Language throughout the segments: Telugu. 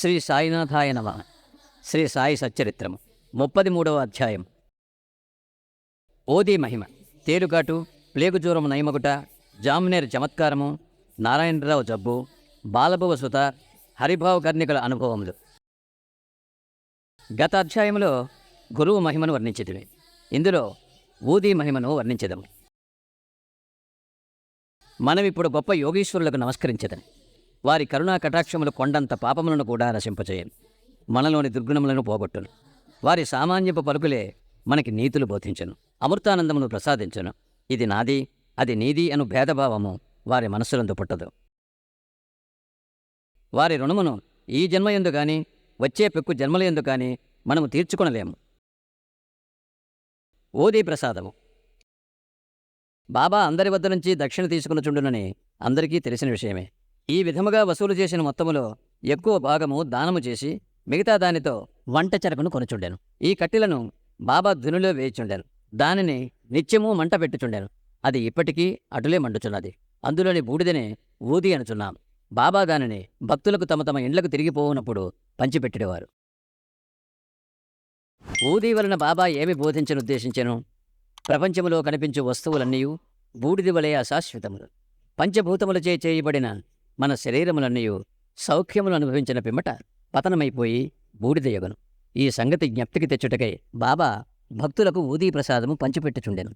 శ్రీ సాయినాథాయ నమ. శ్రీ సాయి సచ్చరిత్రము. ముప్పది మూడవ అధ్యాయం. ఓదీ మహిమ. తేలుగాటు ప్లేగు జ్వరము నయమగుట జామునేరు చమత్కారము నారాయణరావు జబ్బు బాలభువ సుత హరిభావ కర్ణికల అనుభవములు. గత అధ్యాయంలో గురువు మహిమను వర్ణించేదివి. ఇందులో ఊదీ మహిమను వర్ణించదము. మనమిప్పుడు గొప్ప యోగీశ్వరులకు నమస్కరించదని. వారి కరుణా కటాక్షములు కొండంత పాపములను కూడా నశింపచేయను. మనలోని దుర్గుణములను పోగొట్టును. వారి సామాన్యపు పలుకులే మనకి నీతులు బోధించను. అమృతానందమును ప్రసాదించను. ఇది నాది అది నీది అను భేదభావము వారి మనస్సులందు పుట్టదు. వారి రుణమును ఈ జన్మయందు గాని వచ్చే పెక్కు జన్మలయందు గాని మనము తీర్చుకొనలేము. ఓదీ ప్రసాదము. బాబా అందరి వద్ద నుంచి దక్షిణ తీసుకునుచుండునని అందరికీ తెలిసిన విషయమే. ఈ విధముగా వసూలు చేసిన మొత్తములో ఎక్కువ భాగము దానము చేసి మిగతా దానితో వంట చెరకును కొనుచుండాను. ఈ కట్టెలను బాబా ధునిలో వేయిచుండాను. దానిని నిత్యము మంట పెట్టుచుండెను. అది ఇప్పటికీ అటులే మండుచున్నది. అందులోని బూడిదనే ఊది అనుచున్నాం. బాబా దానిని భక్తులకు తమ తమ ఇండ్లకు తిరిగిపోవునప్పుడు పంచిపెట్టేవారు ఊది వలన బాబా ఏమి బోధించనుద్దేశించెను ప్రపంచములో కనిపించు వస్తువులన్నీ బూడిది వలె అశాశ్వతములు. పంచభూతములచే చేయబడిన మన శరీరములన్నయు సౌఖ్యములు అనుభవించిన పిమ్మట పతనమైపోయి బూడిదయగను ఈ సంగతి జ్ఞప్తికి తెచ్చుటకై బాబా భక్తులకు ఊదీ ప్రసాదము పంచిపెట్టుచుండెను.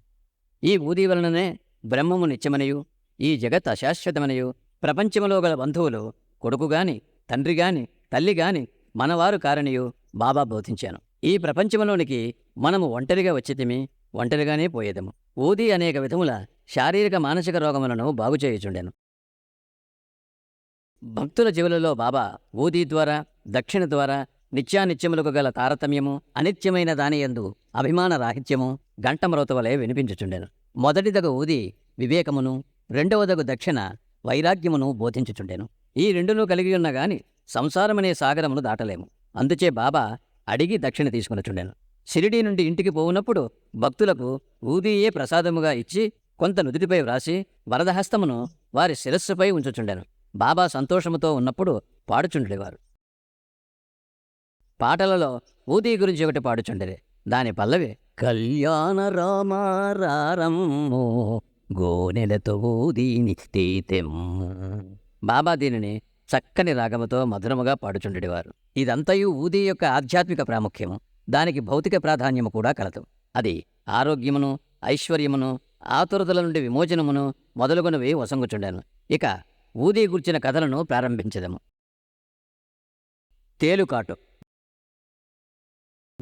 ఈ ఊదీ వలననే బ్రహ్మము నిత్యమనియు ఈ జగత్ అశాశ్వతమనియు ప్రపంచములో గల బంధువులు కొడుకుగాని తండ్రిగాని తల్లిగాని మనవారు కారణియు బాబా బోధించాను. ఈ ప్రపంచములోనికి మనము ఒంటరిగా వచ్చితిమి ఒంటరిగానే పోయేదము. ఊది అనేక విధముల శారీరక మానసిక రోగములను బాగుచేయుచుండెను. భక్తుల జీవులలో బాబా ఊది ద్వారా దక్షిణ ద్వారా నిత్యానిత్యములకు గల తారతమ్యము అనిత్యమైన దానియందు అభిమాన రాహిత్యము గంటమరోత వలె వినిపించుచుండెను మొదటిదగు ఊది వివేకమును రెండవదగు దక్షిణ వైరాగ్యమును బోధించుచుండెను. ఈ రెండును కలిగి ఉన్న గాని సంసారమనే సాగరమును దాటలేము. అందుచే బాబా అడిగి దక్షిణ తీసుకునిచుండెను. షిరిడీ నుండి ఇంటికి పోవునప్పుడు భక్తులకు ఊదీయే ప్రసాదముగా ఇచ్చి కొంత నుదుటిపై వ్రాసి వరదహస్తమును వారి శిరస్సుపై ఉంచుచుండెను. బాబా సంతోషముతో ఉన్నప్పుడు పాడుచుండేవారు. పాటలలో ఊదీ గురించి ఒకటి పాడుచుండేది. దాని పల్లవి కళ్యాణ రామారారమ్ము గోనెలతో ఊదీని తీతెమ్ము. బాబా దీనిని చక్కని రాగముతో మధురముగా పాడుచుండేవారు. ఇదంతయు ఊదీ యొక్క ఆధ్యాత్మిక ప్రాముఖ్యము. దానికి భౌతిక ప్రాధాన్యము కూడా కలదు. అది ఆరోగ్యమును ఐశ్వర్యమును ఆతురతల నుండి విమోచనమును మొదలుగునవి వసంగుచుండాను. ఇక ఊదీ గుర్చిన కథలను ప్రారంభించదము. తేలుకాటు.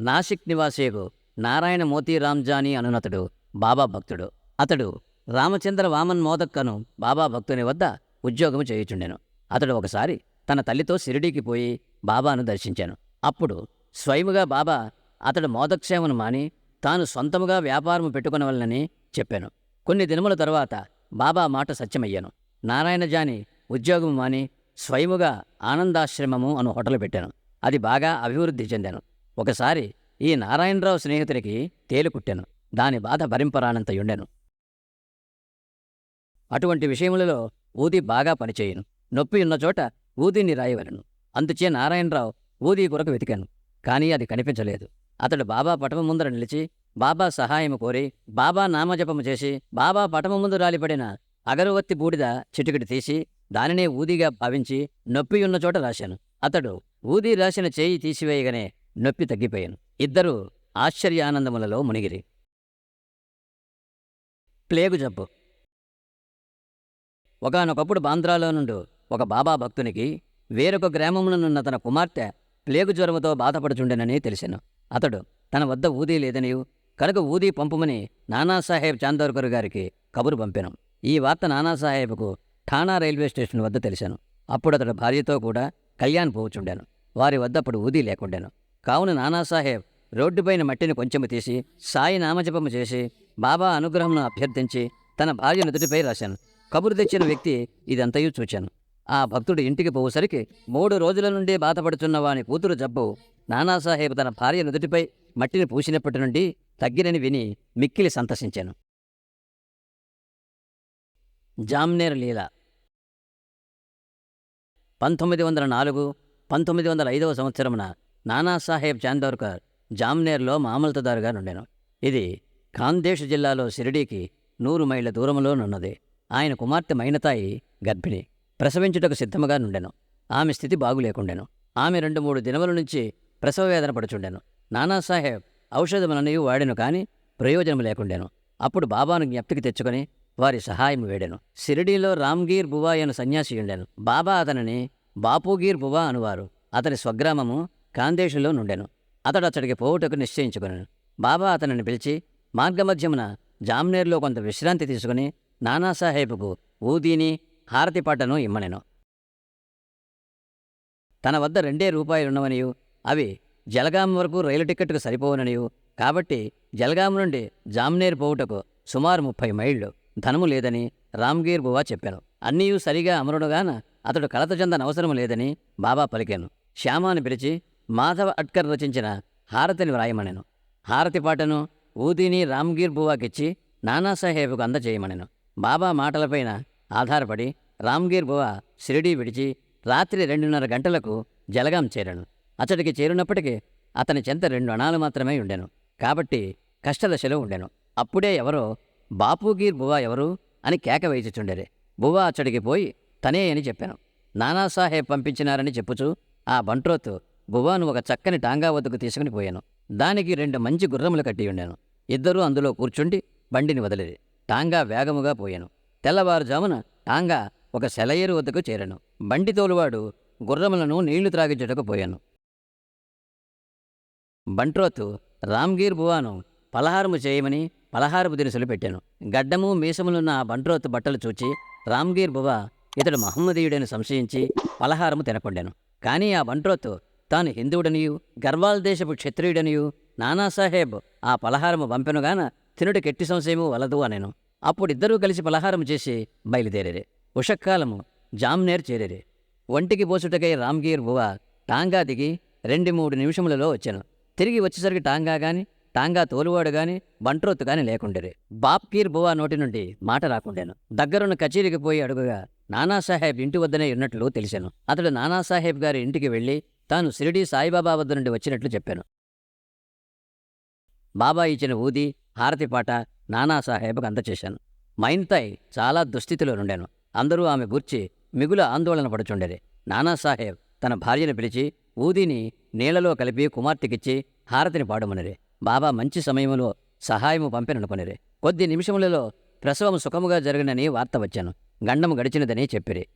నాసిక్ నివాసేగు నారాయణ మోతీరామ్జాని అనునతడు బాబా భక్తుడు. అతడు రామచంద్ర వామన్ మోదక్కను బాబా భక్తుని వద్ద ఉద్యోగము చేయుచుండెను. అతడు ఒకసారి తన తల్లితో షిరిడీకి పోయి బాబాను దర్శించాను. అప్పుడు స్వయముగా బాబా అతడు మోదక్షేమను మాని తాను సొంతముగా వ్యాపారము పెట్టుకునవలనని చెప్పాను. కొన్ని దినముల తరువాత బాబా మాట సత్యమయ్యాను. నారాయణజాని ఉద్యోగం మాని స్వయముగా ఆనందాశ్రమము అను హోటల్ పెట్టాను. అది బాగా అభివృద్ధి చెందాను. ఒకసారి ఈ నారాయణరావు స్నేహితుడికి తేలుకుట్టాను దాని బాధ భరింపరానంతయుండెను. అటువంటి విషయములలో ఊది బాగా పనిచేయను. నొప్పి ఉన్న చోట ఊదిని రాయవలను. అందుచే నారాయణరావు ఊది కొరకు వెతికాను. కానీ అది కనిపించలేదు. అతడు బాబా పటము ముందర నిలిచి బాబా సహాయము కోరి బాబా నామజపము చేసి బాబా పటము ముందు రాలిపడిన అగరవత్తి బూడిద చిటికెడు తీసి దానినే ఊదిగా భావించి నొప్పి ఉన్న చోట రాశాను. అతడు ఊది రాసిన చేయి తీసివేయగానే నొప్పి తగ్గిపోయాను. ఇద్దరూ ఆశ్చర్యానందములలో మునిగిరి. ప్లేగు జబ్బు. ఒకానొకప్పుడు బాంద్రాలో నుండి ఒక బాబా భక్తునికి వేరొక గ్రామముననున్న తన కుమార్తె ప్లేగు జ్వరముతో బాధపడుచుండెనని తెలిసాను. అతడు తన వద్ద ఊదీ లేదనియు కనుక ఊదీ పంపుమని నానాసాహెబ్ చాందోర్కర్ గారికి కబురు పంపాను. ఈ వార్త నానాసాహెబ్కు ఠాణా రైల్వే స్టేషన్ వద్ద తెలిసాను. అప్పుడు అతడు భార్యతో కూడా కళ్యాణ్ పోవుచుండాను. వారి వద్ద అప్పుడు ఊదీ లేకుండాను. కావున నానాసాహెబ్ రోడ్డుపైన మట్టిని కొంచెము తీసి సాయి నామజపము చేసి బాబా అనుగ్రహంను అభ్యర్థించి తన భార్య నుదుటిపై రాశాను. కబురు తెచ్చిన వ్యక్తి ఇదంతయూ చూచాను. ఆ భక్తుడు ఇంటికి పోయేసరికి మూడు రోజుల నుండి బాధపడుతున్న వాని కూతురు జబ్బు నానాసాహెబ్ తన భార్య నుదుటిపై మట్టిని పూసినప్పటి నుండి తగ్గినని విని మిక్కిలి సంతసించాను. జామ్నేర్ లీల. పంతొమ్మిది వందల నాలుగు పంతొమ్మిది వందల ఐదవ సంవత్సరమున నానాసాహెబ్ చాందోర్కర్ జామ్నేర్లో మామలతదారుగా నుండెను. ఇది ఖాందేశ్ జిల్లాలో షిరిడీకి నూరు మైళ్ళ దూరంలోనున్నది ఆయన కుమార్తె మైనతాయి గర్భిణి. ప్రసవించుటకు సిద్ధముగా నుండెను. ఆమె స్థితి బాగులేకుండెను. ఆమె రెండు మూడు దినముల నుంచి ప్రసవ వేదన పడుచుండెను. నానాసాహెబ్ ఔషధములన్నీ వాడెను కాని ప్రయోజనము లేకుండెను. అప్పుడు బాబాను జ్ఞప్తికి తెచ్చుకొని వారి సహాయం వేడెను. షిరిడీలో రామ్గీర్ బువా అను సన్యాసి ఉండెను బాబా అతనిని బాపూగీర్ బువా అనువారు. అతని స్వగ్రామము కాందేశులో నుండెను. అతడు అతడికి పోవుటకు నిశ్చయించుకొనెను. బాబా అతనిని పిలిచి మార్గమధ్యమున జామ్నేర్లో కొంత విశ్రాంతి తీసుకుని నానాసాహెబ్కు ఊదీని హారతి పాటను ఇమ్మనెను. తన వద్ద రెండే రూపాయలున్నవనియు అవి జలగాం వరకు రైలు టిక్కెట్కు సరిపోవననియు. కాబట్టి జలగాం నుండి జామ్నేర్ పోవుటకు సుమారు ముప్పై మైళ్ళు. ధనము లేదని రామ్గీర్ బువా చెప్పాను అన్నీయూ సరిగా అమరుడుగాన అతడు కలత అవసరము లేదని బాబా పలికాను. శ్యామాను పిలిచి మాధవ అట్కర్ రచించిన హారతిని వ్రాయమనెను. హారతి పాటను ఊదిని రామ్గీర్ బువాకిచ్చి నానాసాహేబుకు అందజేయమనెను. బాబా మాటలపైన ఆధారపడి రామ్గీర్ బువా షిరిడీ విడిచి రాత్రి రెండున్నర గంటలకు జలగాం చేరాను. అతడికి చేరినప్పటికీ అతని చెంత రెండు అణాలు మాత్రమే ఉండెను. కాబట్టి కష్టదశలో ఉండెను. అప్పుడే ఎవరో బాపూగీర్ బువా ఎవరు అని కేక వేయిచుచుండెరే. బువా అచ్చడికి పోయి తనే అని చెప్పాను. నానాసాహెబ్ పంపించినారని చెప్పుచు ఆ బంట్రోత్ బువాను ఒక చక్కని టాంగా వద్దకు తీసుకుని పోయాను. దానికి రెండు మంచి గుర్రములు కట్టి ఉండాను ఇద్దరూ అందులో కూర్చుండి బండిని వదిలేది టాంగా వేగముగా పోయాను. తెల్లవారుజామున టాంగా ఒక సెలయేరు వద్దకు చేరాను. బండి తోలువాడు గుర్రములను నీళ్ళు త్రాగించుటకు పోయాను. బంట్రోతు రామ్గీర్ బువాను పలహారము చేయమని పలహారపు దినుసులు పెట్టాను. గడ్డము మీసములున్న ఆ బట్టలు చూచి రామ్గీర్ బువా ఇతడు మహమ్మదీయుడని సంశయించి పలహారము తినకుండాను. కానీ ఆ బంట్రోతు తాను హిందువుడనియు గర్వాల్ దేశపు క్షత్రియుడనియు నానాసాహెబ్ ఆ పలహారము పంపెనుగాన తినుడు కెట్టి సంశయము వలదు అనెను. అప్పుడిద్దరూ కలిసి పలహారము చేసి బయలుదేరేరే. ఉషక్కాలము జామ్నేర్ చేరేరే. ఒంటికి పోసుటకై రామ్గీర్ బువ టాంగా దిగి రెండు మూడు నిమిషములలో వచ్చాను. తిరిగి వచ్చేసరికి టాంగా గాని టాంగా తోలువాడు గాని బంట్రోత్తు గాని లేకుండేరే. బాప్కీర్ బువా నోటి నుండి మాట రాకుండాను. దగ్గరున్న కచేరీకి పోయి అడుగుగా నానాసాహెబ్ ఇంటి వద్దనే ఉన్నట్లు తెలిసాను. అతడు నానాసాహెబ్ గారి ఇంటికి వెళ్ళి తాను షిరిడీ సాయిబాబా వద్ద నుండి వచ్చినట్లు చెప్పాను. బాబా ఇచ్చిన ఊది హారతి పాట నానాసాహెబ్కు అందచేశాను. మైన్తాయ్ చాలా దుస్థితిలో నుండాను. అందరూ ఆమె గుర్చి మిగుల ఆందోళన పడుచుండేది నానాసాహెబ్ తన భార్యను పిలిచి ఊదిని నీళ్ళలో కలిపి కుమార్తెకిచ్చి హారతిని పాడమనిరే. బాబా మంచి సమయంలో సహాయము పంపిననుకొనిరే. కొద్ది నిమిషములలో ప్రసవం సుఖముగా జరిగినని వార్త వచ్చాను. గండము గడిచినదని చెప్పిరి.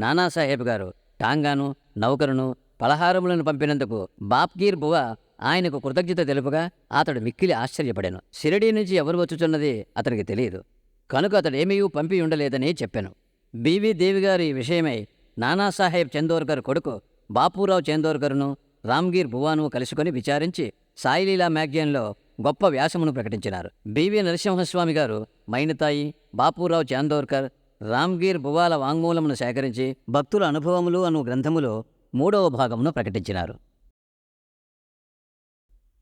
నానాసాహెబ్ గారు టాంగాను నౌకరును పలహారములను పంపినందుకు బాప్గీర్ బువ ఆయనకు కృతజ్ఞత తెలుపుగా అతడు మిక్కిలి ఆశ్చర్యపడాను. షిరిడీ నుంచి ఎవరు వచ్చుచున్నది అతనికి తెలియదు. కనుక అతడు పంపి ఉండలేదని చెప్పాను. బీవీ దేవి గారి విషయమై నానాసాహెబ్ చందోర్కర్ కొడుకు బాపూరావు చందోర్కర్ను రామ్గీర్ భువాను కలుసుకొని విచారించి సాయిలీలా మ్యాగజైన్లో గొప్ప వ్యాసమును ప్రకటించినారు. బివి నరసింహస్వామి గారు మైనతాయి బాపూరావు చాందోర్కర్ రామ్గీర్ భువాల వాంగ్మూలమును సేకరించి భక్తుల అనుభవములు అను గ్రంథములో మూడవ భాగమును ప్రకటించినారు.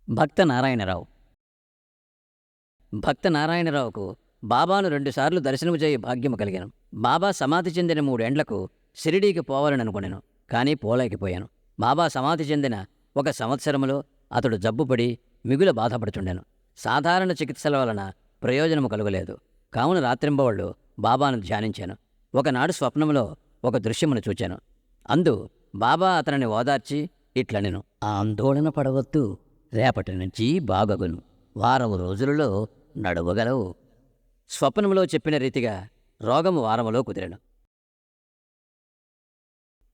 భక్త నారాయణరావు భక్త నారాయణరావుకు బాబాను రెండుసార్లు దర్శనము చేయ భాగ్యము కలిగాను. బాబా సమాధి చెందిన మూడేండ్లకు షిరిడీకి పోవాలని అనుకున్నాను కానీ పోలేకపోయాను. బాబా సమాధి చెందిన ఒక సంవత్సరములో అతడు జబ్బుపడి మిగుల బాధపడుచుండెను. సాధారణ చికిత్సల వలన ప్రయోజనము కలుగలేదు. కావున రాత్రింబవళ్ళు బాబాను ధ్యానించాను. ఒకనాడు స్వప్నములో ఒక దృశ్యమును చూచాను. అందు బాబా అతనిని ఓదార్చి ఇట్లనెను. ఆందోళన పడవద్దు. రేపటి నుంచి బాగగును. వారము రోజులలో నడువగలవు. స్వప్నములో చెప్పిన రీతిగా రోగము వారములో కుదిరెను.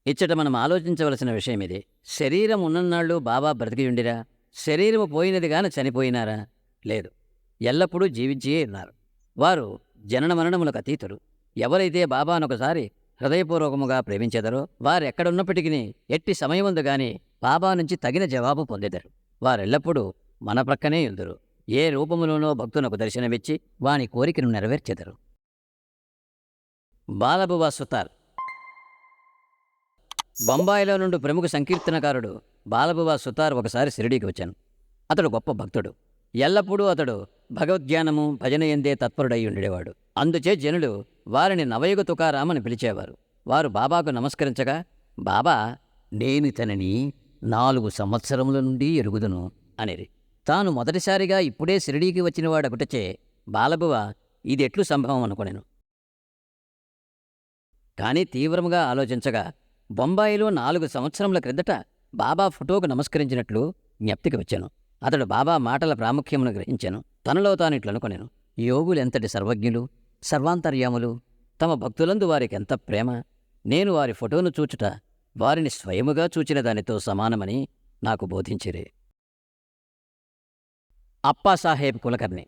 ఇచ్చట మనం ఆలోచించవలసిన విషయం ఇది. శరీరం ఉన్ననాళ్ళు బాబా బ్రతికియుండిరా? శరీరము పోయినదిగాన చనిపోయినారా? లేదు. ఎల్లప్పుడూ జీవించియే ఉన్నారు. వారు జనన మరణములకు అతీతులు. ఎవరైతే బాబానొకసారి హృదయపూర్వకముగా ప్రేమించెదరో వారెక్కడున్నప్పటికీ ఎట్టి సమయముందు గాని బాబా నుంచి తగిన జవాబు పొందెదరు. వారెల్లప్పుడూ మన ప్రక్కనే ఉందరు. ఏ రూపములోనో భక్తునకు దర్శనమిచ్చి వాని కోరికను నెరవేర్చెదరు. బాలబువా సుతార్ బొంబాయిలో నుండి ప్రముఖ సంకీర్తనకారుడు బాలబుబా సుతార్ ఒకసారి షిరిడీకి వచ్చాను. అతడు గొప్ప భక్తుడు. ఎల్లప్పుడూ అతడు భగవద్ధ్యానము భజన ఎందే తత్పరుడై ఉండేవాడు. అందుచే జనులు వారిని నవయుగ తుకారామని పిలిచేవారు. వారు బాబాకు నమస్కరించగా బాబా నేను ఇతనిని నాలుగు సంవత్సరముల నుండి ఎరుగుదును అనేది తాను మొదటిసారిగా ఇప్పుడే షిరిడీకి వచ్చినవాడొకటచే బాలబువ ఇదెట్లు సంభవం అనుకునేను. కానీ తీవ్రముగా ఆలోచించగా బొంబాయిలో నాలుగు సంవత్సరముల క్రిందట బాబా ఫోటోకు నమస్కరించినట్లు జ్ఞప్తికి వచ్చాను. అతడు బాబా మాటల ప్రాముఖ్యమును గ్రహించాను. తనలో తాను ఇట్లనుకొనెను యోగులెంతటి సర్వజ్ఞులు సర్వాంతర్యాములు తమ భక్తులందు వారికెంత ప్రేమ? నేను వారి ఫోటోను చూచుట వారిని స్వయముగా చూచిన దానితో సమానమని నాకు బోధించిరే. అప్పాసాహేబ్ కులకర్ణి.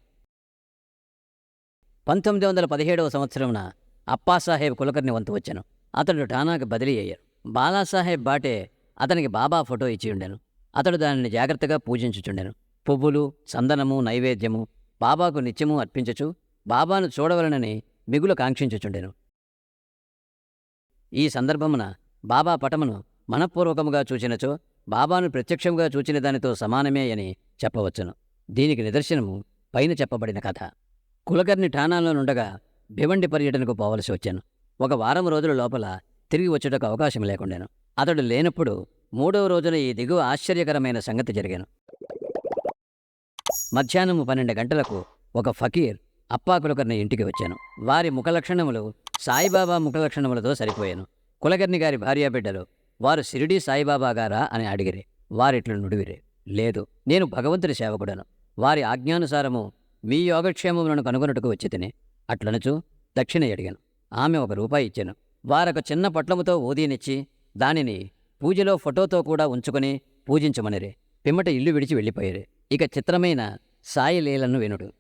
పంతొమ్మిది వందల పదిహేడవ సంవత్సరమున అప్పాసాహేబ్ కులకర్ణి వంతు వచ్చాను. అతడు టానాకు బదిలీ అయ్యారు బాలాసాహెబ్ బాటే అతనికి బాబా ఫోటో ఇచ్చి ఉండెను అతడు దానిని జాగ్రత్తగా పూజించుచుండెను. పువ్వులు చందనము నైవేద్యము బాబాకు నిత్యము అర్పించచు బాబాను చూడవలనని మిగులు కాంక్షించుచుండెను. ఈ సందర్భమున బాబా పటమును మనఃపూర్వకముగా చూచినచో బాబాను ప్రత్యక్షంగా చూచిన దానితో సమానమే అని చెప్పవచ్చును. దీనికి నిదర్శనము పైన చెప్పబడిన కథ. కులకర్ణి ఠానాలో నుండగా భివండి పర్యటనకు పోవలసి వచ్చాను. ఒక వారం రోజుల లోపల తిరిగి వచ్చుటకు అవకాశం లేకుండాను. అతడు లేనప్పుడు మూడవ రోజున ఈ దిగువ ఆశ్చర్యకరమైన సంగతి జరిగాను. మధ్యాహ్నము పన్నెండు గంటలకు ఒక ఫకీర్ అప్పాకులకర్ని ఇంటికి వచ్చాను. వారి ముఖలక్షణములు సాయిబాబా ముఖలక్షణములతో సరిపోయాను. కులకర్ణి గారి భార్యాబిడ్డలు వారు సిరిడి సాయిబాబా గారా? అని అడిగిరి. వారిట్లు నుడివిరే. లేదు నేను భగవంతుడి సేవకుడను. వారి ఆజ్ఞానుసారము మీ యోగక్షేమములను కనుగొనుటకు వచ్చి తిని అట్లనుచు దక్షిణ అడిగాను ఆమె ఒక రూపాయి ఇచ్చాను. వారొక చిన్న పట్లముతో ఊదీనిచ్చి దానిని పూజలో ఫోటోతో కూడా ఉంచుకొని పూజించమనిరే. పిమ్మట ఇల్లు విడిచి వెళ్ళిపోయారు. ఇక చిత్రమైన సాయి లీలను వినుడు.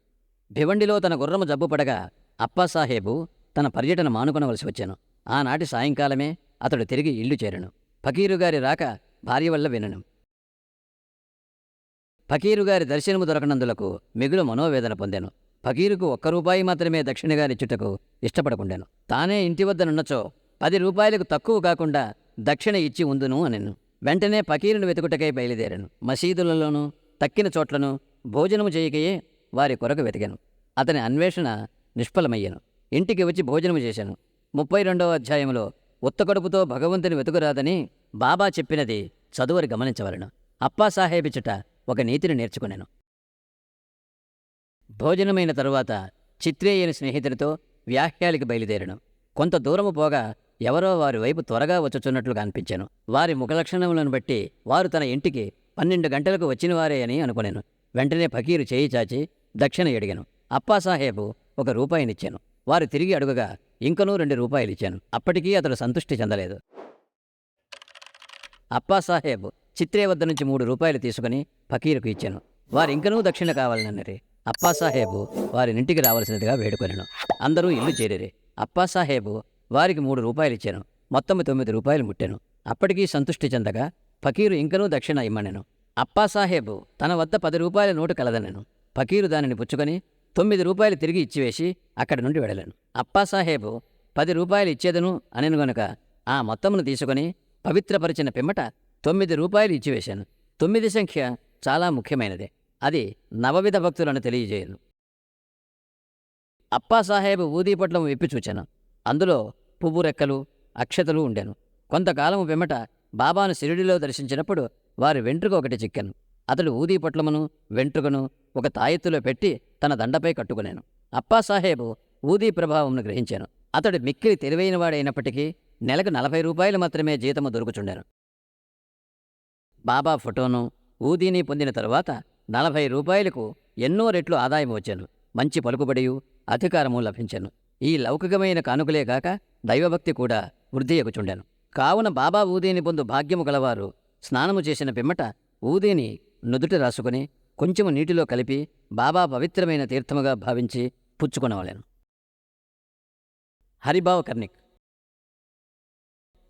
భివండిలో తన గుర్రము జబ్బుపడగా అప్పాసాహేబు తన పర్యటన మానుకొనవలసి వచ్చాను. ఆనాటి సాయంకాలమే అతడు తిరిగి ఇల్లు చేరను. ఫకీరుగారి రాక భార్య వల్ల వినను. ఫకీరుగారి దర్శనము దొరకనందులకు మిగులు మనోవేదన పొందాను. ఫకీరుకు ఒక్క రూపాయి మాత్రమే దక్షిణగా నిచ్చుటకు ఇష్టపడకుండాను. తానే ఇంటి వద్ద నున్నచో పది రూపాయలకు తక్కువ కాకుండా దక్షిణ ఇచ్చి ఉందును అనెను. వెంటనే ఫకీరును వెతుకుటకై బయలుదేరాను. మసీదులలోనూ తక్కిన చోట్లను భోజనము చేయకయే వారి కొరకు వెతికాను. అతని అన్వేషణ నిష్ఫలమయ్యాను. ఇంటికి వచ్చి భోజనము చేశాను. ముప్పై రెండవ అధ్యాయంలో ఉత్తకడుపుతో భగవంతుని వెతుకురాదని బాబా చెప్పినది చదువరి గమనించవలను. అప్పాసాహేబిచుట ఒక నీతిని నేర్చుకున్నాను భోజనమైన తరువాత చిత్రేయని స్నేహితుడితో వ్యాహ్యాలకి బయలుదేరను. కొంత దూరము పోగా ఎవరో వారి వైపు త్వరగా వచ్చుచున్నట్లుగా అనిపించాను. వారి ముఖలక్షణములను బట్టి వారు తన ఇంటికి పన్నెండు గంటలకు వచ్చినవారే అని అనుకునేను. వెంటనే ఫకీరు చేయి చాచి దక్షిణ ఎడిగాను. అప్పాసాహేబు ఒక రూపాయినిచ్చాను. వారు తిరిగి అడుగగా ఇంకనూ రెండు రూపాయలు ఇచ్చాను అప్పటికీ అతడు సంతృష్టి చెందలేదు. అప్పాసాహేబ్ చిత్రే వద్ద నుంచి మూడు రూపాయలు తీసుకుని ఫకీరుకు ఇచ్చాను. వారు ఇంకనూ దక్షిణ కావాలన్నరే అప్పాసాహేబు వారినింటికి రావలసినదిగా వేడుకొనెను. అందరూ ఇల్లు చేరిరి. అప్పాసాహేబు వారికి మూడు రూపాయలు ఇచ్చాను మొత్తం తొమ్మిది రూపాయలు ముట్టాను. అప్పటికీ సంతృష్టి చెందగా ఫకీరు ఇంకనూ దక్షిణ ఇమ్మనెను. అప్పాసాహేబు తన వద్ద పది రూపాయల నోటు కలదనెను. ఫకీరు దానిని పుచ్చుకొని తొమ్మిది రూపాయలు తిరిగి ఇచ్చివేసి అక్కడి నుండి వెళ్ళాను. అప్పాసాహేబు పది రూపాయలు ఇచ్చేదను అనెను గనుక ఆ మొత్తమును తీసుకొని పవిత్రపరిచిన పిమ్మట తొమ్మిది రూపాయలు ఇచ్చివేశాను. తొమ్మిది సంఖ్య చాలా ముఖ్యమైనది. అది నవవిధ భక్తులను తెలియజేయను. అప్పాసాహేబు ఊదీపట్లం విప్పిచూచాను విప్పి చూచాను. అందులో పువ్వు రెక్కలు అక్షతలు ఉండెను. కొంతకాలము పిమ్మట బాబాను శిరుడిలో దర్శించినప్పుడు వారి వెంట్రుక ఒకటి చిక్కాను. అతడు ఊదీ పొట్లమును వెంట్రుకను ఒక తాయెత్తులో పెట్టి తన దండపై కట్టుకునేను. అప్పాసాహేబు ఊదీ ప్రభావంను గ్రహించాను. అతడు మిక్కిలి తెలివైనవాడైనప్పటికీ నెలకు నలభై రూపాయలు మాత్రమే జీతము దొరుకుచుండాను. బాబా ఫోటోను ఊదీని పొందిన తరువాత నలభై రూపాయలకు ఎన్నో రెట్లు ఆదాయం వచ్చాను. మంచి పలుకుబడియు అధికారము లభించాను. ఈ లౌకికమైన కానుకలే కాక దైవభక్తి కూడా వృద్ధియగుచుండెను కావున బాబా ఊదేని పొందు భాగ్యము గలవారు స్నానము చేసిన పిమ్మట ఊదేని నుదుట రాసుకుని కొంచెము నీటిలో కలిపి బాబా పవిత్రమైన తీర్థముగా భావించి పుచ్చుకునవలేను. హరిబావ్ కర్ణిక్.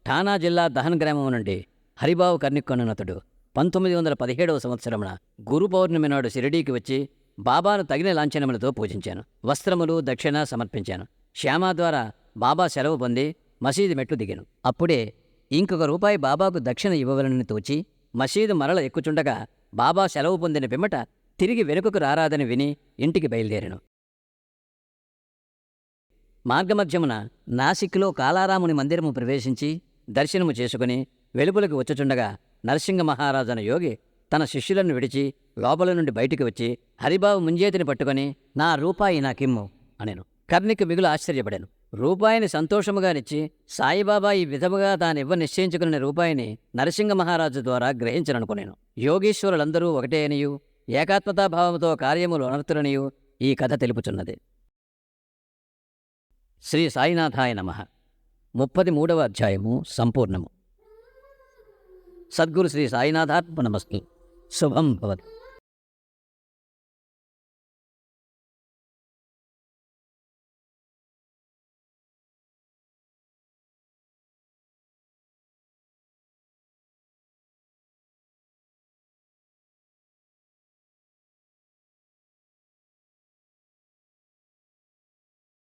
ఠానా జిల్లా దహన్ గ్రామం నుండి హరిబావు కర్ణిక్ అతడు పంతొమ్మిది వందల పదిహేడవ సంవత్సరమున గురు పౌర్ణమి నాడు షిరిడీకి వచ్చి బాబాను తగిన లాంఛనములతో పూజించాను. వస్త్రములు దక్షిణ సమర్పించాను. శ్యామ ద్వారా బాబా సెలవు పొంది మసీదు మెట్లు దిగాను. అప్పుడే ఇంకొక రూపాయి బాబాకు దక్షిణ ఇవ్వవలనని తోచి మసీదు మరల ఎక్కుచుండగా బాబా సెలవు పొందిన పిమ్మట తిరిగి వెనుకకు రారాదని విని ఇంటికి బయలుదేరాను. మార్గమధ్యమున నాసిక్లో కాలారాముని మందిరము ప్రవేశించి దర్శనము చేసుకుని వెలుపులకు వచ్చుచుండగా నరసింహ మహారాజు అనే యోగి తన శిష్యులను విడిచి లోపల నుండి బయటికి వచ్చి హరిబాబు ముంజేతిని పట్టుకొని నా రూపాయి నాకిమ్ము అనెను. కర్ణికి మిగులు ఆశ్చర్యపడాను. రూపాయిని సంతోషముగానిచ్చి సాయిబాబా ఈ విధముగా తానివ్వ నిశ్చయించుకున్న రూపాయిని నరసింహ మహారాజు ద్వారా గ్రహించననుకునేను. యోగీశ్వరులందరూ ఒకటే అనియు ఏకాత్మతాభావముతో కార్యములు అనర్తులనియు ఈ కథ తెలుపుచున్నది. శ్రీ సాయినాథాయ నమ. ముప్పది మూడవ అధ్యాయము సంపూర్ణము. सद्गुरु श्री साईनाथात्मनमस्तु शुभम भवतु।